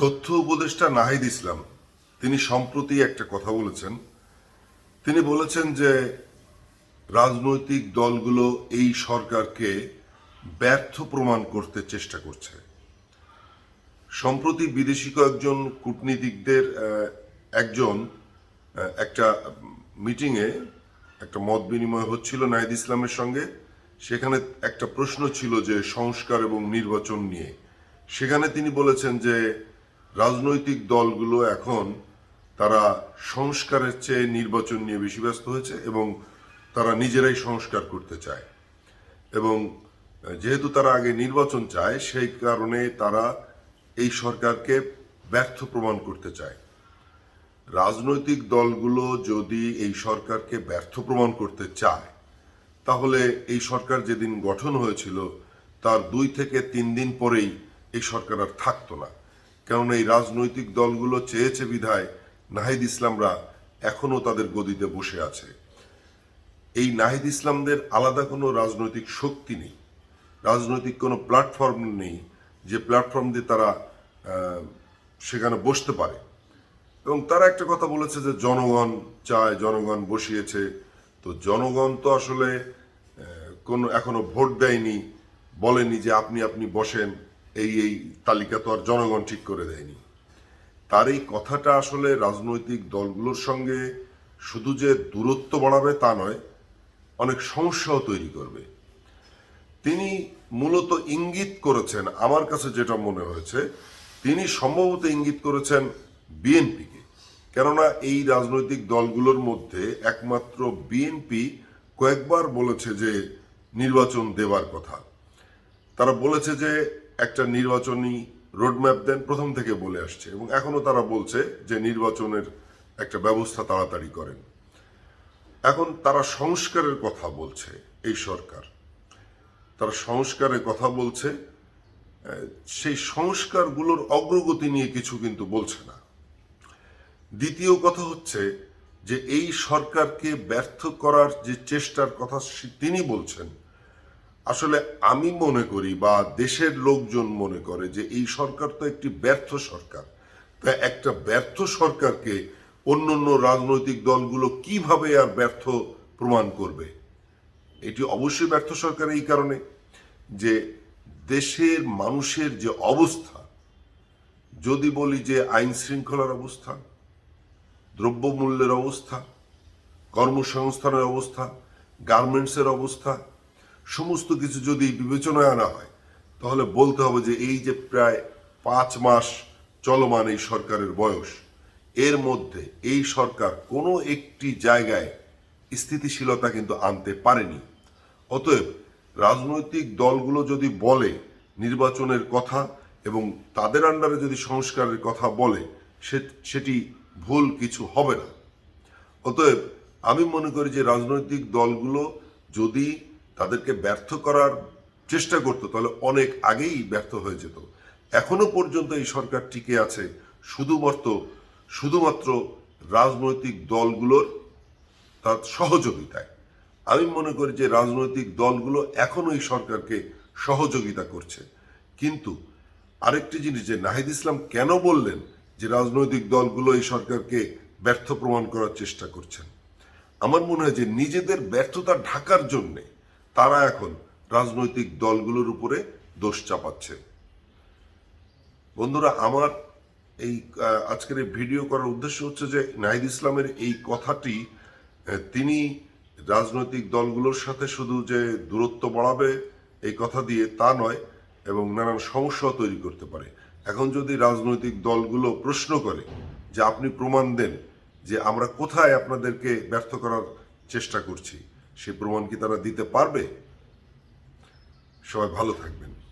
তথ্য উপদেষ্টা নাহিদ ইসলাম, তিনি সম্প্রতি একটা কথা বলেছেন। তিনি বলেছেন যে রাজনৈতিক দলগুলো এই সরকারকে ব্যর্থ প্রমাণ করতে চেষ্টা করছে। সম্প্রতি বিদেশি কয়েকজন কূটনীতিকদের একজন একটা মিটিংয়ে একটা মত বিনিময় হচ্ছিল নাহিদ ইসলামের সঙ্গে। সেখানে একটা প্রশ্ন ছিল যে সংস্কার এবং নির্বাচন নিয়ে। সেখানে তিনি বলেছেন যে রাজনৈতিক দলগুলো এখন তারা সংস্কারের চেয়ে নির্বাচন নিয়ে বেশি ব্যস্ত হয়েছে এবং তারা নিজেরাই সংস্কার করতে চায়। এবং যেহেতু তারা আগে নির্বাচন চায়, সেই কারণে তারা এই সরকারকে ব্যর্থ প্রমাণ করতে চায়। রাজনৈতিক দলগুলো যদি এই সরকারকে ব্যর্থ প্রমাণ করতে চায়, তাহলে এই সরকার যেদিন গঠন হয়েছিল, তার দুই থেকে তিন দিন পরেই এই সরকার আর থাকতো না। কেননা এই রাজনৈতিক দলগুলো চেয়েছে বিধায় নাহিদ ইসলামরা এখনও তাদের গদিতে বসে আছে। এই নাহিদ ইসলামদের আলাদা কোনো রাজনৈতিক শক্তি নেই। রাজনৈতিক কোনো প্ল্যাটফর্ম নেই যে প্ল্যাটফর্ম দিয়ে তারা সেখানে বসতে পারে। এবং তারা একটা কথা বলেছে যে জনগণ চায়, জনগণ বসিয়েছে। তো জনগণ তো আসলে কোনো এখনও ভোট দেয়নি, বলেনি যে আপনি আপনি বসেন। এই এই তালিকা তো আর জনগণ ঠিক করে দেয়নি। তার এই কথাটা আসলে রাজনৈতিক দলগুলোর সঙ্গে শুধু যে দূরত্ব বাড়াবে তা নয়, অনেক সমস্যাও তৈরি করবে। তিনি মূলত ইঙ্গিত করেছেন, আমার কাছে যেটা মনে হয়েছে, তিনি সম্ভবত ইঙ্গিত করেছেন বিএনপিকে। কেননা এই রাজনৈতিক দলগুলোর মধ্যে একমাত্র বিএনপি কয়েকবার বলেছে যে নির্বাচন দেবার কথা। তারা বলেছে যে একটা নির্বাচনী রোডম্যাপ দেন প্রথম থেকে বলে আসছে এবং এখনও তারা বলছে যে নির্বাচনের একটা ব্যবস্থা তাড়াতাড়ি করেন। এখন তারা সংস্কারের কথা বলছে এই সরকার। তারা সংস্কারের কথা বলছে সেই সংস্কারগুলোর অগ্রগতি নিয়ে কিছু কিন্তু বলছে না। দ্বিতীয় কথা হচ্ছে যে এই সরকারকে ব্যর্থ করার যে চেষ্টার কথা তিনি বলছেন আসলে আমি মনে করি বা দেশের লোকজন মনে করে যে এই সরকার তো একটি ব্যর্থ সরকার। তা একটা ব্যর্থ সরকারকে অন্য অন্য রাজনৈতিক দলগুলো কীভাবে আর ব্যর্থ প্রমাণ করবে? এটি অবশ্যই ব্যর্থ সরকার এই কারণে যে দেশের মানুষের যে অবস্থা, যদি বলি যে আইন শৃঙ্খলার অবস্থা, দ্রব্যমূল্যের অবস্থা, কর্মসংস্থানের অবস্থা, গার্মেন্টসের অবস্থা সমস্ত কিছু যদি বিবেচনায় আনা হয়, তাহলে বলতে হবে যে এই যে প্রায় পাঁচ মাস চলমান এই সরকারের বয়স, এর মধ্যে এই সরকার কোনো একটি জায়গায় স্থিতিশীলতা কিন্তু আনতে পারেনি। অতএব রাজনৈতিক দলগুলো যদি বলে নির্বাচনের কথা এবং তাদের আন্ডারে যদি সংস্কারের কথা বলে সেটি ভুল কিছু হবে না। অতএব আমি মনে করি যে রাজনৈতিক দলগুলো যদি তাদেরকে ব্যর্থ করার চেষ্টা করতো, তাহলে অনেক আগেই ব্যর্থ হয়ে যেত। এখনও পর্যন্ত এই সরকার টিকে আছে শুধুমাত্র শুধুমাত্র রাজনৈতিক দলগুলোর তার সহযোগিতায়। আমি মনে করি যে রাজনৈতিক দলগুলো এখনও এই সরকারকে সহযোগিতা করছে। কিন্তু আরেকটি জিনিস যে নাহিদ ইসলাম কেন বললেন যে রাজনৈতিক দলগুলো এই সরকারকে ব্যর্থ প্রমাণ করার চেষ্টা করছেন? আমার মনে হয় যে নিজেদের ব্যর্থতা ঢাকার জন্যে তারা এখন রাজনৈতিক দলগুলোর উপরে দোষ চাপাচ্ছে। বন্ধুরা, আমার এই আজকের এই ভিডিও করার উদ্দেশ্য হচ্ছে যে নাহিদ ইসলামের এই কথাটি তিনি রাজনৈতিক দলগুলোর সাথে শুধু যে দূরত্ব বাড়াবে এই কথা দিয়ে তা নয়, এবং নানান সমস্যাও তৈরি করতে পারে। এখন যদি রাজনৈতিক দলগুলো প্রশ্ন করে যে আপনি প্রমাণ দেন যে আমরা কোথায় আপনাদেরকে ব্যর্থ করার চেষ্টা করছি সে প্রমাণ কি তারা দিতে পারবে? সবাই ভালো থাকবেন।